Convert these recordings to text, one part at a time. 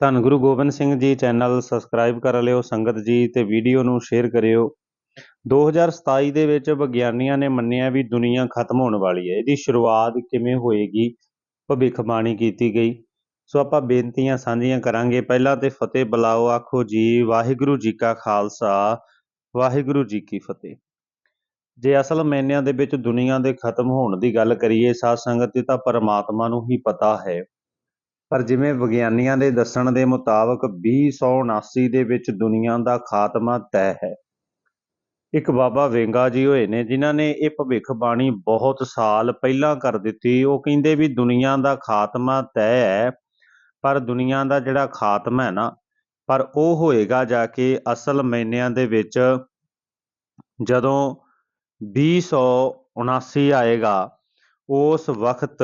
ਧੰਨ Guru Gobind Singh ji channel subscribe ਕਰ ਲਿਓ, ਸੰਗਤ ਜੀ ਤੇ ਵੀਡੀਓ ਨੂੰ ਸ਼ੇਅਰ ਕਰਿਓ। 2027 ਦੇ ਵਿੱਚ ਵਿਗਿਆਨੀਆਂ ਨੇ ਮੰਨਿਆ ਵੀ ਦੁਨੀਆ ਖਤਮ ਹੋਣ ਵਾਲੀ ਹੈ। ਇਹਦੀ ਸ਼ੁਰੂਆਤ ਕਿਵੇਂ ਹੋਏਗੀ? ਭਵਿੱਖਬਾਣੀ ਕੀਤੀ ਗਈ। ਸੋ ਆਪਾਂ ਬੇਨਤੀਆਂ ਸਾਂਝੀਆਂ ਕਰਾਂਗੇ। ਪਹਿਲਾਂ ਤੇ ਫਤਿਹ ਬੁਲਾਓ, ਆਖੋ ਜੀ, ਵਾਹਿਗੁਰੂ ਜੀ ਕਾ ਖਾਲਸਾ, ਵਾਹਿਗੁਰੂ ਜੀ ਕੀ ਫਤਿਹ। ਜੇ ਅਸਲ ਮੈਨਿਆਂ ਦੇ ਵਿੱਚ ਦੁਨੀਆ ਦੇ ਖਤਮ ਹੋਣ ਦੀ ਗੱਲ ਕਰੀਏ, ਸਾਧ ਸੰਗਤ ਜੀ ਤਾਂ ਪਰਮਾਤਮਾ ਨੂੰ ਹੀ ਪਤਾ ਹੈ। ਪਰ ਜਿਵੇਂ ਵਿਗਿਆਨੀਆਂ ਦੇ ਦੱਸਣ ਦੇ ਮੁਤਾਬਕ 2079 ਦੇ ਵਿੱਚ ਦੁਨੀਆ ਦਾ ਖਾਤਮਾ ਤੈਅ ਹੈ। ਇੱਕ ਬਾਬਾ ਵੇਂਗਾ ਜੀ ਹੋਏ ਨੇ, ਜਿਨ੍ਹਾਂ ਨੇ ਇਹ ਭਵਿੱਖਬਾਣੀ ਬਹੁਤ ਸਾਲ ਪਹਿਲਾਂ ਕਰ ਦਿੱਤੀ। ਉਹ ਕਹਿੰਦੇ ਵੀ ਦੁਨੀਆ ਦਾ ਖਾਤਮਾ ਤੈਅ ਹੈ, ਪਰ ਦੁਨੀਆ ਦਾ ਜਿਹੜਾ ਖਾਤਮਾ ਹੈ ਨਾ, ਪਰ ਉਹ ਹੋਏਗਾ ਜਾ ਕੇ ਅਸਲ ਮਹੀਨਿਆਂ ਦੇ ਵਿੱਚ ਜਦੋਂ 2079 ਆਏਗਾ, ਉਸ ਵਕਤ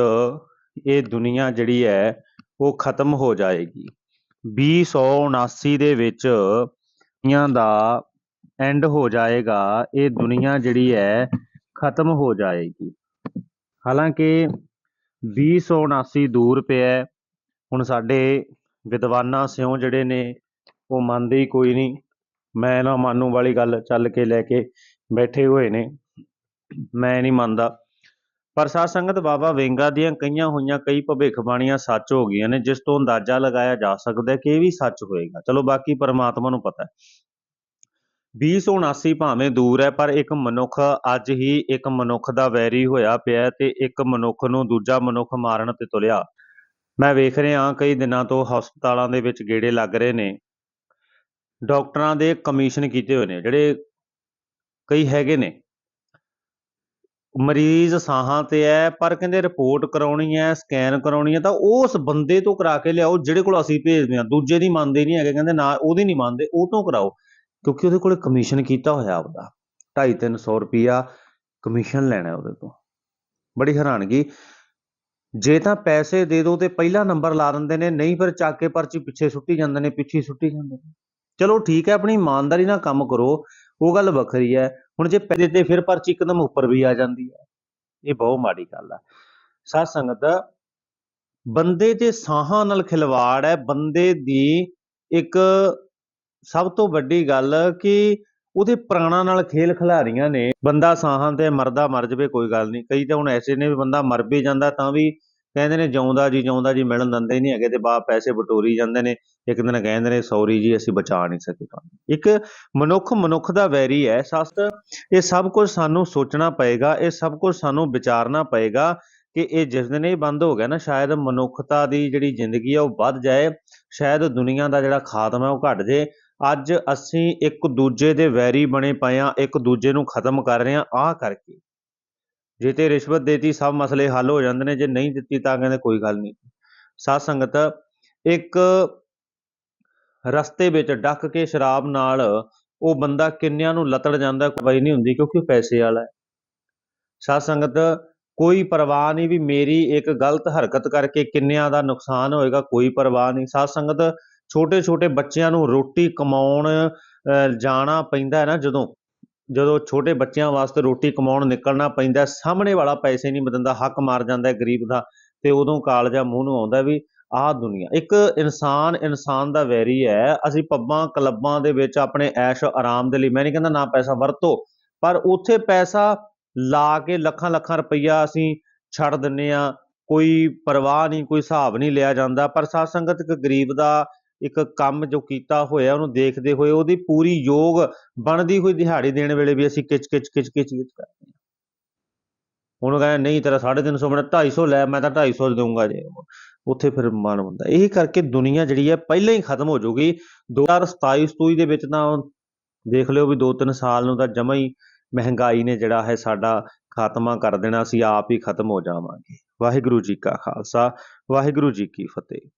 ਇਹ ਦੁਨੀਆ ਜਿਹੜੀ ਹੈ ਉਹ ਖਤਮ ਹੋ ਜਾਏਗੀ। 2079 ਦੇ ਵਿੱਚ ਦੁਨੀਆ ਦਾ ਐਂਡ ਹੋ ਜਾਏਗਾ। ਇਹ ਦੁਨੀਆ ਜਿਹੜੀ ਹੈ, ਖਤਮ ਹੋ ਜਾਏਗੀ। ਹਾਲਾਂਕਿ 2079 ਦੂਰ ਪਿਆ ਹੁਣ ਸਾਡੇ ਵਿਦਵਾਨਾਂ ਸਿਓ ਜਿਹੜੇ ਨੇ, ਉਹ ਮੰਨਦੇ ਹੀ ਕੋਈ ਨਹੀਂ। ਮੈਂ ਨਾ ਮਾਨੂੰ ਵਾਲੀ ਗੱਲ ਚੱਲ ਕੇ ਲੈ ਕੇ ਬੈਠੇ ਹੋਏ ਨੇ। ਮੈਂ ਨਹੀਂ ਮੰਨਦਾ। ਪਰ ਸਾਧ ਸੰਗਤ ਬਾਬਾ ਵੇਂਗਾ ਦੀਆਂ ਕਈਆਂ ਹੋਈਆਂ ਕਈ ਭਵਿੱਖਬਾਣੀਆਂ ਸੱਚ ਹੋ ਗਈਆਂ ਨੇ, ਜਿਸ ਤੋਂ ਅੰਦਾਜ਼ਾ ਲਗਾਇਆ ਜਾ ਸਕਦਾ ਹੈ ਕਿ ਇਹ ਵੀ ਸੱਚ ਹੋਏਗਾ। ਚਲੋ ਬਾਕੀ ਪਰਮਾਤਮਾ ਨੂੰ ਪਤਾ ਹੈ। 2079 ਭਾਵੇਂ ਦੂਰ ਹੈ, ਪਰ ਇੱਕ ਮਨੁੱਖ ਅੱਜ ਹੀ ਇੱਕ ਮਨੁੱਖ ਦਾ ਵੈਰੀ ਹੋਇਆ ਪਿਆ ਤੇ ਇੱਕ ਮਨੁੱਖ ਨੂੰ ਦੂਜਾ ਮਨੁੱਖ ਮਾਰਨ ਤੇ ਤੁਲਿਆ ਮੈਂ ਵੇਖ ਰਿਹਾ ਕਈ ਦਿਨਾਂ ਤੋਂ ਹਸਪਤਾਲਾਂ ਦੇ ਵਿੱਚ ਗੇੜੇ ਲੱਗ ਰਹੇ ਨੇ। ਡਾਕਟਰਾਂ ਦੇ ਕਮਿਸ਼ਨ ਕੀਤੇ ਹੋਏ ਨੇ, ਜਿਹੜੇ ਕਈ ਹੈਗੇ ਨੇ। ਮਰੀਜ਼ ਸਾਹਾਂ ਤੇ ਹੈ ਪਰ ਕਹਿੰਦੇ ਰਿਪੋਰਟ ਕਰਾਉਣੀ ਹੈ ਸਕੈਨ ਕਰਾਉਣੀ ਹੈ ਤਾਂ ਉਸ ਬੰਦੇ ਤੋਂ ਕਰਾ ਕੇ ਲਿਆਓ ਜਿਹੜੇ ਕੋਲ ਅਸੀਂ ਭੇਜਦੇ ਹਾਂ। ਦੂਜੇ ਦੀ ਮੰਨਦੇ ਨਹੀਂ ਹੈਗੇ, ਕਹਿੰਦੇ ਨਾ ਉਹਦੀ ਨਹੀਂ ਮੰਨਦੇ, ਉਹ ਤੋਂ ਕਰਾਓ। ਕਿਉਂਕਿ ਉਹਦੇ ਕੋਲੇ ਕਮਿਸ਼ਨ ਕੀਤਾ ਹੋਇਆ ਆਪਦਾ। 2.5-300 ਰੁਪਿਆ ਕਮਿਸ਼ਨ ਲੈਣਾ ਉਹਦੇ ਤੋਂ। ਬੜੀ ਹੈਰਾਨਗੀ। ਜੇ ਤਾਂ ਪੈਸੇ ਦੇ ਦਿਓ ਤੇ ਪਹਿਲਾ ਨੰਬਰ ਲਾ ਦਿੰਦੇ ਨੇ, ਨਹੀਂ ਫਿਰ ਚੱਕ ਕੇ ਪਰਚੀ ਪਿੱਛੇ ਸੁੱਟੀ ਜਾਂਦੇ ਨੇ, ਪਿੱਛੇ ਸੁੱਟੀ ਜਾਂਦੇ ਨੇ। ਚਲੋ ਠੀਕ ਹੈ, ਆਪਣੀ ਇਮਾਨਦਾਰੀ ਨਾਲ ਕੰਮ ਕਰੋ, ਉਹ ਗੱਲ ਵੱਖਰੀ ਹੈ। ਹੁਣ ਜੇ ਪੈਸੇ ਤੇ ਫਿਰ ਪਰਚੀ ਇੱਕਦਮ ਉੱਪਰ ਵੀ ਆ ਜਾਂਦੀ ਹੈ। ਇਹ ਬਹੁਤ ਮਾੜੀ ਗੱਲ ਹੈ ਸਾਧ ਸੰਗਤ, ਬੰਦੇ ਦੇ ਸਾਹਾਂ ਨਾਲ ਖਿਲਵਾੜ ਹੈ, ਬੰਦੇ ਦੀ ਇੱਕ ਸਭ ਤੋਂ ਵੱਡੀ ਗੱਲ ਕਿ ਉਹਦੇ ਪ੍ਰਾਣਾਂ ਨਾਲ ਖੇਲ ਖਿਲਾਰੀਆਂ ਨੇ, ਬੰਦਾ ਸਾਹਾਂ ਤੇ ਮਰਦਾ ਮਰ ਜਵੇ, ਕੋਈ ਗੱਲ ਨਹੀਂ। ਕਈ ਤਾਂ ਹੁਣ ਐਸੇ ਨੇ ਵੀ ਬੰਦਾ ਮਰ ਵੀ ਜਾਂਦਾ ਤਾਂ ਵੀ ਕਹਿੰਦੇ ਨੇ ਜਿਉਂਦਾ ਜੀ ਜਿਉਂਦਾ ਜੀ ਮਿਲਣ ਦਿੰਦੇ ਨਹੀਂ ਹੈਗੇ ਤੇ ਬਾਪ ਪੈਸੇ ਬਟੋਰੀ ਜਾਂਦੇ ਨੇ। ਇੱਕ ਦਿਨ ਕਹਿੰਦੇ ਨੇ, ਸੌਰੀ ਜੀ, ਅਸੀਂ ਬਚਾ ਨਹੀਂ ਸਕੇ ਤੁਹਾਨੂੰ। ਇੱਕ ਮਨੁੱਖ ਮਨੁੱਖ ਦਾ ਵੈਰੀ ਹੈ ਸਸਤ ਇਹ ਸਭ ਕੁਝ ਸਾਨੂੰ ਸੋਚਣਾ ਪਏਗਾ, ਇਹ ਸਭ ਕੁਝ ਸਾਨੂੰ ਵਿਚਾਰਨਾ ਪਏਗਾ ਕਿ ਇਹ ਜਿਸ ਦਿਨ ਇਹ ਬੰਦ ਹੋ ਗਿਆ ਨਾ, ਸ਼ਾਇਦ ਮਨੁੱਖਤਾ ਦੀ ਜਿਹੜੀ ਜ਼ਿੰਦਗੀ ਹੈ ਉਹ ਵੱਧ ਜਾਏ, ਸ਼ਾਇਦ ਦੁਨੀਆ ਦਾ ਜਿਹੜਾ ਖਾਤਮਾ ਉਹ ਘਟ ਜੇ ਅੱਜ ਅਸੀਂ ਇੱਕ ਦੂਜੇ ਦੇ ਵੈਰੀ ਬਣੇ ਪਏ ਆ ਇੱਕ ਦੂਜੇ ਨੂੰ ਖਤਮ ਕਰ ਰਹੇ ਆ ਆਹ ਕਰਕੇ। ਜੇ ਤੇ ਰਿਸ਼ਵਤ ਦੇਤੀ, ਸਭ ਮਸਲੇ ਹੱਲ ਹੋ ਜਾਂਦੇ ਨੇ, ਜੇ ਨਹੀਂ ਦਿੱਤੀ ਤਾਂ ਕਹਿੰਦੇ ਕੋਈ ਗੱਲ ਨਹੀਂ। ਸਾਧ ਸੰਗਤ, ਇੱਕ ਰਸਤੇ ਵਿੱਚ ਡੱਕ ਕੇ ਸ਼ਰਾਬ ਨਾਲ ਉਹ ਬੰਦਾ ਕਿੰਨਿਆਂ ਨੂੰ ਲਤੜ ਜਾਂਦਾ ਕੋਈ ਨਹੀਂ ਹੁੰਦੀ ਕਿਉਂਕਿ ਉਹ ਪੈਸੇ ਵਾਲਾ ਹੈ। ਸਾਧ ਸੰਗਤ, ਕੋਈ ਪਰਵਾਹ ਨਹੀਂ ਵੀ ਮੇਰੀ ਇੱਕ ਗਲਤ ਹਰਕਤ ਕਰਕੇ ਕਿੰਨਿਆਂ ਦਾ ਨੁਕਸਾਨ ਹੋਏਗਾ, ਕੋਈ ਪਰਵਾਹ ਨਹੀਂ। ਸਾਧ ਸੰਗਤ ਛੋਟੇ ਛੋਟੇ ਬੱਚਿਆਂ ਨੂੰ ਰੋਟੀ ਕਮਾਉਣ ਜਾਣਾ ਪੈਂਦਾ ਹੈ ਨਾ ਜਦੋਂ। ਜਦੋਂ ਛੋਟੇ ਬੱਚਿਆਂ ਵਾਸਤੇ ਰੋਟੀ ਕਮਾਉਣ ਨਿਕਲਣਾ ਪੈਂਦਾ, ਸਾਹਮਣੇ ਵਾਲਾ ਪੈਸੇ ਨਹੀਂ ਦਿੰਦਾ ਹੱਕ ਮਾਰ ਜਾਂਦਾ ਗਰੀਬ ਦਾ, ਤੇ ਉਦੋਂ ਕਾਲਜਾ ਮੂੰਹ ਨੂੰ ਆਉਂਦਾ ਵੀ ਆਹ ਦੁਨੀਆ, ਇੱਕ ਇਨਸਾਨ ਇਨਸਾਨ ਦਾ ਵੈਰੀ ਹੈ, ਅਸੀਂ ਪੱਬਾਂ ਕਲੱਬਾਂ ਦੇ ਵਿੱਚ ਆਪਣੇ ਐਸ਼ ਆਰਾਮ ਦੇ ਲਈ, ਮੈਂ ਨਹੀਂ ਕਹਿੰਦਾ ਨਾ ਪੈਸਾ ਵਰਤੋ, ਪਰ ਉੱਥੇ ਪੈਸਾ ਲਾ ਕੇ ਲੱਖਾਂ ਲੱਖਾਂ ਰੁਪਈਆ ਅਸੀਂ ਛੱਡ ਦਿੰਨੇ ਆ ਕੋਈ ਪਰਵਾਹ ਨਹੀਂ, ਕੋਈ ਹਿਸਾਬ ਨਹੀਂ ਲਿਆ ਜਾਂਦਾ, ਪਰ ਸਾਧ ਸੰਗਤ ਇੱਕ ਗਰੀਬ ਦਾ ਇੱਕ ਕੰਮ ਜੋ ਕੀਤਾ ਹੋਇਆ, ਉਹਨੂੰ ਦੇਖਦੇ ਹੋਏ ਉਹਦੀ ਪੂਰੀ ਯੋਗ ਬਣਦੀ ਹੋਈ ਦਿਹਾੜੀ ਦੇਣ ਵੇਲੇ ਵੀ ਅਸੀਂ ਕਿਚ ਕਿਚ ਕਿਚ ਕਿਚ ਕਰਦੇ ਹਾਂ। ਉਹਨੂੰ ਕਹਿੰਦਾ, ਨਹੀਂ ਤੇਰਾ 350 ਮਿੰਟ 250 ਲੈ, ਮੈਂ ਤਾਂ 250 ਦੇਊਂਗਾ ਜੇ। ਉੱਥੇ ਫਿਰ ਮਨ ਹੁੰਦਾ। ਇਹ ਕਰਕੇ ਦੁਨੀਆ ਜਿਹੜੀ ਹੈ ਪਹਿਲਾਂ ਹੀ ਖਤਮ ਹੋ ਜਾਊਗੀ 2027 27 ਦੇ ਵਿੱਚ ਤਾਂ ਦੇਖ ਲਿਓ ਵੀ 2-3 ਸਾਲ ਨੂੰ ਤਾਂ ਜਮਾ ਹੀ ਮਹਿੰਗਾਈ ਨੇ ਜਿਹੜਾ ਹੈ ਸਾਡਾ ਖਾਤਮਾ ਕਰ ਦੇਣਾ। ਅਸੀਂ ਆਪ ਹੀ ਖਤਮ ਹੋ ਜਾਵਾਂਗੇ। ਵਾਹਿਗੁਰੂ ਜੀ ਕਾ ਖਾਲਸਾ, ਵਾਹਿਗੁਰੂ ਜੀ ਕੀ ਫਤਿਹ।